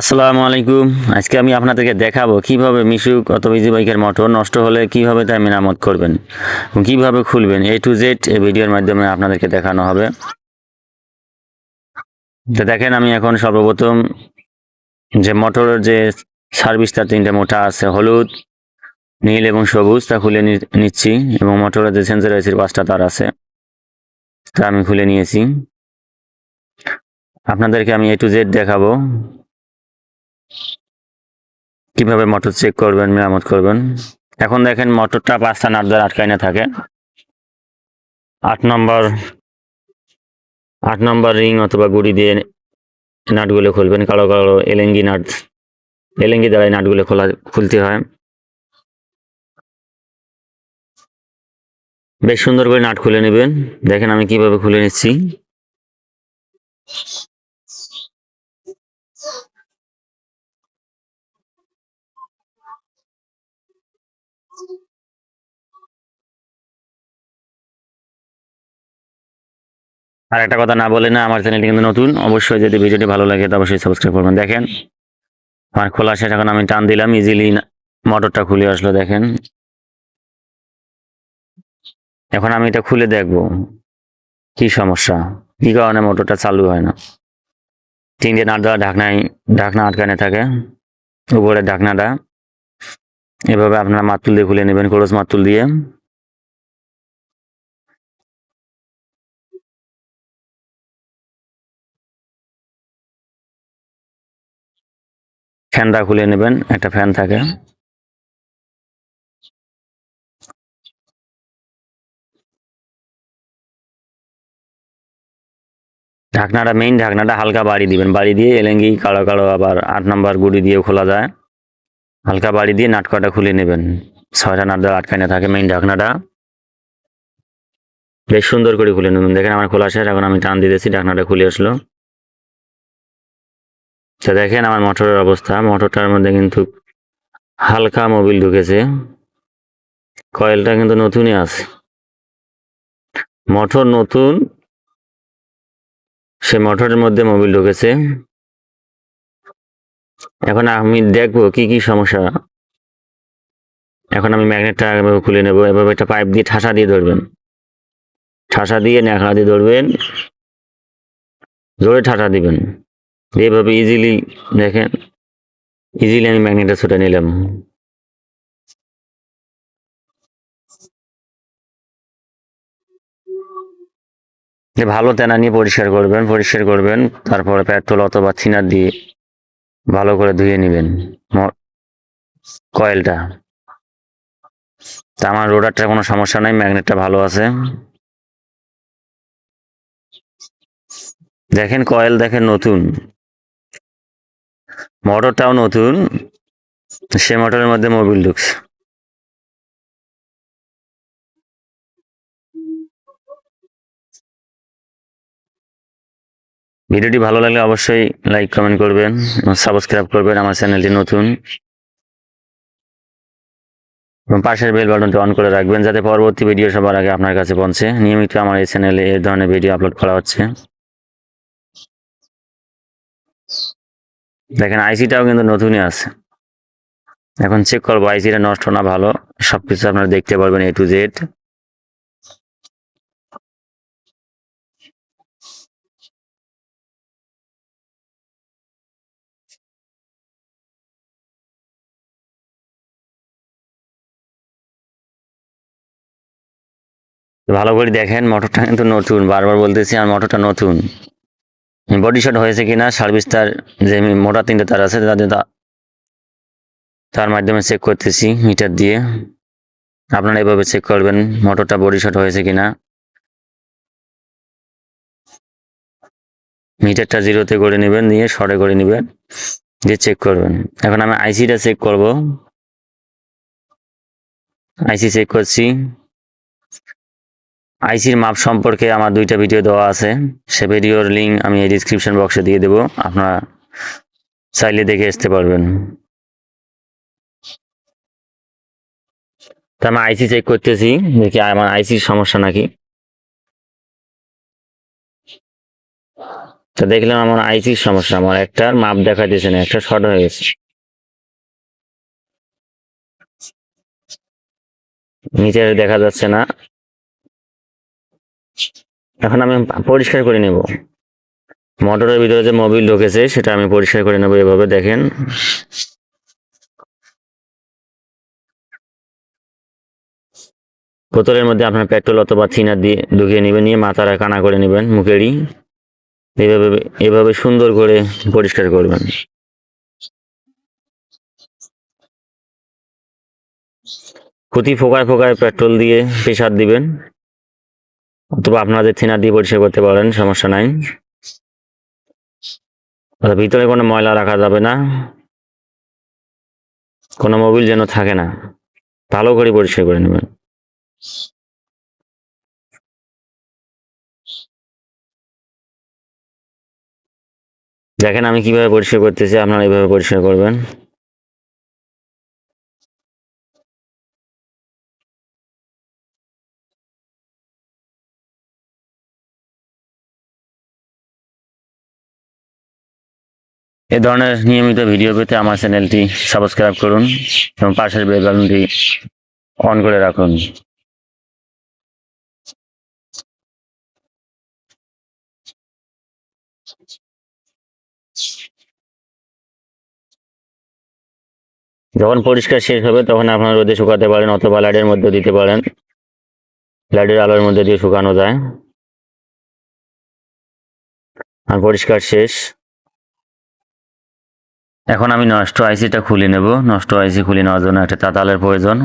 আসসালামু আলাইকুম। আজকে আমি আপনাদেরকে দেখাবো কীভাবে মিশুক অথবা ইজি বাইকের মোটর নষ্ট হলে কীভাবে তার মেরামত করবেন কীভাবে খুলবেন। এ টু জেড এই ভিডিওর মাধ্যমে আপনাদেরকে দেখানো হবে। তো দেখেন আমি এখন সর্বপ্রথম যে মোটরের যে সার্ভিস তার তিনটে মোটা আছে, হলুদ, নীল এবং সবুজ, তা খুলে নিচ্ছি এবং মোটরের যে সেন্সর আছে পাঁচটা তার আছে, তা আমি খুলে নিয়েছি। আপনাদেরকে আমি এ টু জেড দেখাবো। কীভাবে মোটর চেক করবেন, মেরামত করবেন? এখন দেখেন মোটরটা পাঁচটা নাট দ্বারা আটকায় না থাকে। আট নম্বর আট নম্বর রিং অথবা গুড়ি দিয়ে নাটগুলো খুলবেন। কালো কালো এলেঙ্গি নাট, এলেঙ্গি দ্বারা নাটগুলো খোলা, খুলতে হয়। বেশ সুন্দর করে নাট খুলে নেবেন। দেখেন আমি কীভাবে খুলে নিচ্ছি। আর একটা কথা না বলে না, আমার চ্যানেলটি কিন্তু নতুন, অবশ্যই যদি ভিডিওটি ভালো লাগে তো অবশ্যই সাবস্ক্রাইব করবেন। দেখেন, আমার খোলা শেষ, এখন আমি টান দিলাম ইজিলি মোটরটা খুলে আসলো, দেখেন। এখন আমি এটা খুলে দেখব, কি সমস্যা? কি কারণে মোটরটা চালু হয় না? তিনটে নাট দেওয়া ঢাকনায়, ঢাকনা আটকানে থাকে উপরে ঢাকনাটা। এভাবে আপনারা মাতুল দিয়ে খুলে নেবেন ক্রোজ মাতুল দিয়ে। ফ্যানটা খুলে নেবেন, একটা ফ্যান থাকে। ঢাকনাটা মেইন ঢাকনাটা হালকা বাড়ি দিবেন। বাড়ি দিয়ে এলেঙ্গি, কালো কালো আবার আট নাম্বার গুড়ি দিয়ে খোলা যায়। হালকা বাড়ি দিয়ে নাটকাটা খুলে নেবেন। ছয়টা নাট দ্বারা আটকানে থাকে মেইন ঢাকনাটা বেশ সুন্দর করে খুলে নেবেন। দেখেন আমার খোলা শেষ, এখন আমি টান দিতেছি ঢাকনাটা খুলে আসলো। তো দেখেন আমার মোটরের অবস্থা। মোটরটার মধ্যে কিন্তু হালকা মোবিল ঢুকেছে। কয়েলটা কিন্তু নতুনই আছে। মোটর নতুন, সে মোটরের মধ্যে মোবিল ঢুকেছে। এখন আমি দেখব কি কি সমস্যা। এখন আমি ম্যাগনেটটা এভাবে খুলে নেব, এভাবে একটা পাইপ দিয়ে ঠাসা দিয়ে ধরবেন। ঠাসা দিয়ে ন্যাকড়া দিয়ে ধরবেন। জোরে ঠাসা দিবেন। এভাবে ইজিলি দেখেন ইজিলি আমি ম্যাগনেটটা ছুটে নিলাম। ভালো তেনা নিয়ে পরিষ্কার করবেন পরিষ্কার করবেন, তারপরে পেট্রোল অথবা থিনার দিয়ে ভালো করে ধুয়ে নেবেন কয়েলটা। তা আমার রোডারটা কোনো সমস্যা নাই, ম্যাগনেটটা ভালো আছে। দেখেন কয়েল দেখেন নতুন। মোটরটাও নতুন, সে মোটরের মধ্যে মোবিল ঢুকছে। ভিডিওটি ভালো লাগলে অবশ্যই লাইক কমেন্ট করবেন সাবস্ক্রাইব করবেন আমার চ্যানেলটি নতুন। এবং পাশের বেল বাটনটি অন করে রাখবেন যাতে পরবর্তী ভিডিও সবার আগে আপনার কাছে পৌঁছে। নিয়মিত আমার এই চ্যানেলে এই ধরনের ভিডিও আপলোড করা হচ্ছে। দেখেন আইসিটাও কিন্তু নতুনই আছে। এখন চেক করব আইসিটা নষ্ট না ভালো, সবকিছু আপনারা দেখতে পারবেন এ টু জেড ভালো করে দেখেন মোটরটা কিন্তু নতুন। বারবার বলতেছি, আর মোটরটা নতুন। বডি শট হয়েছে কিনা সার্ভিস তার যে মোটা তিনটে তার আছে তাদের তার মাধ্যমে চেক করতেছি মিটার দিয়ে। আপনারা এভাবে চেক করবেন মোটরটা বডি শট হয়েছে কিনা। মিটারটা জিরোতে করে নেবেন, নিয়ে শর্টে করে নেবেন, দিয়ে চেক করবেন। এখন আমি আইসিটা চেক করব। আইসি চেক করছি। আইসির মাপ সম্পর্কে আমার দুইটা ভিডিও দেওয়া আছে। সে ভিডিওর লিঙ্ক আমি এই ডিসক্রিপশন বক্সে দিয়ে দেবো। আপনারা চাইলে দেখে আসতে পারবেন। তা আমি আইসি চেক করতেছি, দেখি আমার আইসির সমস্যা নাকি। তা দেখলাম আমার আইসির সমস্যা, আমার একটার মাপ দেখা দিয়েছে না, একটা শর্ট হয়ে গেছে। নিচে দেখা যাচ্ছে না। এখন আমি পরিষ্কার করে নেব। মোটরের ভিতরে যে মোবিল ঢুকেছে, সেটা আমি পরিষ্কার করে নেব এভাবে, দেখেন। বোতলের মধ্যে আপনার পেট্রোল অথবা থিনার দিয়ে ঢুকিয়ে নেবেন, নিয়ে মাথাটা কানা করে নেবেন মুখেরই এভাবে এভাবে সুন্দর করে পরিষ্কার করবেন। প্রতি ফোকায় ফোকায় পেট্রোল দিয়ে প্রেসার দিবেন। অথবা আপনাদের থিনার দিয়ে পরিষ্কার করতে পারেন, সমস্যা নাই। ভিতরে কোনো ময়লা রাখা যাবে না। কোনো মোবিল যেন থাকে না। ভালো করে পরিষ্কার করে নেবেন। দেখেন আমি কীভাবে পরিষ্কার করতেছি, আপনারা এইভাবে পরিষ্কার করবেন। এ ধরনের নিয়মিত ভিডিও পেতে আমার চ্যানেলটি সাবস্ক্রাইব করুন এবং পাশের বেল অন করে রাখুন। যখন পরিষ্কার শেষ হবে, তখন আপনার রোদে শুকাতে পারেন অথবা লাইটের মধ্যে দিতে পারেন। লাইটের আলোর মধ্যে দিয়ে শুকানো যায়। আর পরিষ্কার শেষ। এখন আমি নষ্ট আইসিটা খুলে নেব। নষ্ট আইসি খুলে নেওয়ার জন্য একটা তাতালের প্রয়োজন।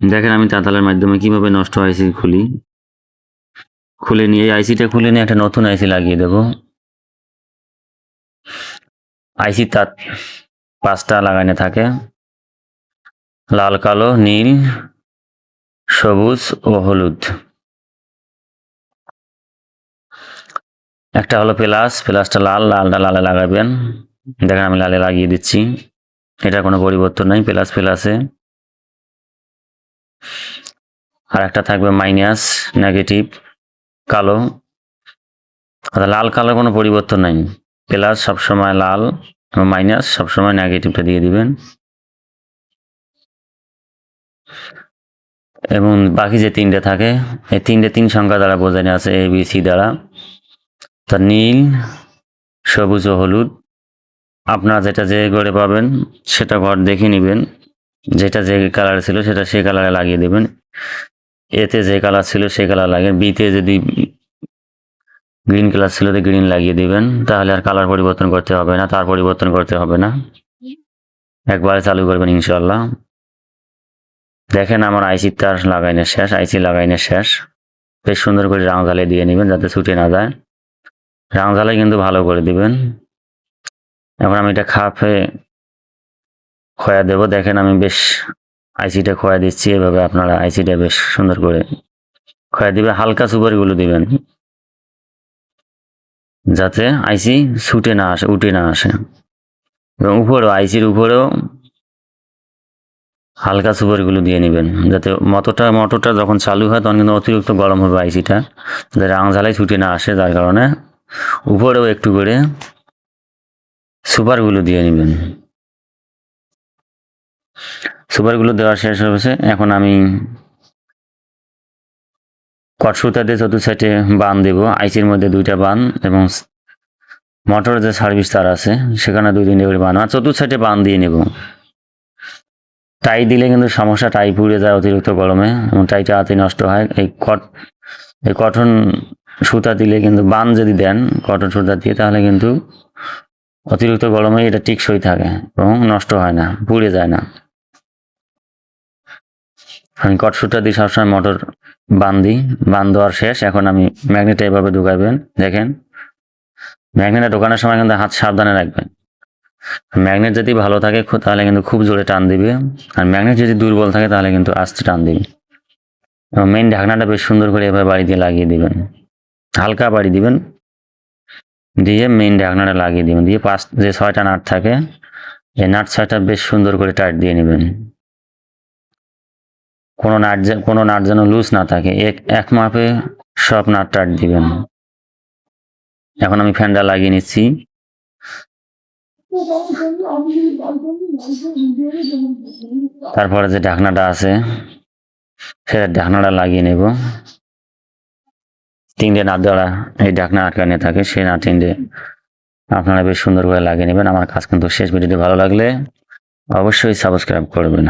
দেখেন আমি তাতালের মাধ্যমে কীভাবে নষ্ট আইসি খুলি। খুলে নিয়ে এই আইসিটা খুলে নিয়ে একটা নতুন আইসি লাগিয়ে দেব। আইসি তার পাঁচটা লাগানো থাকে। লাল, কালো, নীল, সবুজ ও হলুদ। একটা হলো প্লাস, প্লাসটা লাল, লালটা লালে লাগাবেন। দেখেন আমি লালে লাগিয়ে দিচ্ছি। এটা কোনো পরিবর্তন নাই, প্লাস, প্লাসে। আর একটা থাকবে মাইনাস, নেগেটিভ, কালো। অর্থাৎ লাল কালার কোনো পরিবর্তন নাই। প্লাস সবসময় লাল এবং মাইনাস সবসময় নেগেটিভটা দিয়ে দিবেন। এবং বাকি যে তিনটে থাকে, এই তিনটে তিন সংখ্যা দ্বারা বোঝানো আছে এ বি সি দ্বারা। তা নীল, সবুজ ও হলুদ। আপনারা যেটা যে ঘরে পাবেন, সেটা ঘর দেখে নেবেন। যেটা যে কালার ছিল, সেটা সে কালারে লাগিয়ে দেবেন। এতে যে কালার ছিল, সে কালার লাগে বিতে যদি গ্রিন কালার ছিল, তো গ্রিন লাগিয়ে দিবেন। তাহলে আর কালার পরিবর্তন করতে হবে না, তার পরিবর্তন করতে হবে না। একবারে চালু করবেন ইনশাল্লাহ দেখেন আমার আইসি তার লাগাইনে শেষ আইসি লাগাইনে শেষ। বেশ সুন্দর করে রাং জ্বালিয়ে দিয়ে নেবেন, যাতে ছুটে না যায়। রাং জ্বালাই কিন্তু ভালো করে দিবেন। এখন আমি এটা খাপে খয়া দেব। দেখেন আমি বেশ আইসিটা খয়া দিচ্ছি, এভাবে আপনারা আইসিটা বেশ সুন্দর করে খয়া দিবে হালকা সুপারিগুলো দিবেন, যাতে আইসি ছুটে না আসে, উঠে না আসে। এবং উপরেও, আইসির উপরেও হালকা সুপারগুলো দিয়ে নেবেন, যাতে মোটরটা মটরটা যখন চালু হয়, তখন কিন্তু অতিরিক্ত গরম হবে আইসিটা, যাতে রাং ঝালাই ছুটে না আসে, যার কারণে উপরেও একটু করে সুপারগুলো দিয়ে নেবেন। সুপারগুলো দেওয়া শেষ হয়েছে এখন আমি কট সুতা দিয়ে চতুর্থ সাইডে বান দেব। আইসির মধ্যে দুইটা বান এবং মোটরের যে সার্ভিস তার আছে, সেখানে দুই তিনটে করে বান। আর চতুর্থ সাইডে বান দিয়ে নেব। টাই দিলে কিন্তু সমস্যা, টাই পুড়ে যায় অতিরিক্ত গরমে এবং টাইটা হাতে নষ্ট হয়। এই কট এই কটন সুতা দিলে কিন্তু বান যদি দেন কটন সুতা দিয়ে, তাহলে কিন্তু অতিরিক্ত গরমে এটা টিকসই থাকে এবং নষ্ট হয় না, পুড়ে যায় না। আমি কট সুতা দিয়ে সবসময় মোটর বান দিই। বান দেওয়ার শেষ, এখন আমি ম্যাগনেটটা এভাবে ঢুকাবেন, দেখেন। ম্যাগনেটটা ঢোকানোর সময় কিন্তু হাত সাবধানে রাখবেন। ম্যাগনেট যদি ভালো থাকে তাহলে কিন্তু খুব জোরে টান দিবে। আর ম্যাগনেট যদি দুর্বল থাকে, তাহলে কিন্তু আস্তে টান দিবে। এবং মেইন ঢাকনাটা বেশ সুন্দর করে এভাবে বাড়ি দিয়ে লাগিয়ে দিবেন। হালকা বাড়ি দিবেন। দিয়ে মেইন ঢাকনাটা লাগিয়ে দিবেন। দিয়ে পাঁচ, যে ছয়টা নাট থাকে, এই নাট ছয়টা বেশ সুন্দর করে টাইট দিয়ে নেবেন। কোনো নাট কোনো নাট যেন লুজ না থাকে, এক এক মাপে সব নাট টাইট দিবেন। এখন আমি ফ্যানটা লাগিয়ে নিচ্ছি। তারপরে যে ঢাকনাটা আছে, সেটা ঢাকনাটা লাগিয়ে নেব। তিনটে নাট দ্বারা এই ঢাকনা আটকানো থাকে সেই নাট তিনটে। আপনারা বেশ সুন্দর করে লাগিয়ে নেবেন। আমার কাজ কিন্তু শেষ ভিডিওটি ভালো লাগলে অবশ্যই সাবস্ক্রাইব করবেন।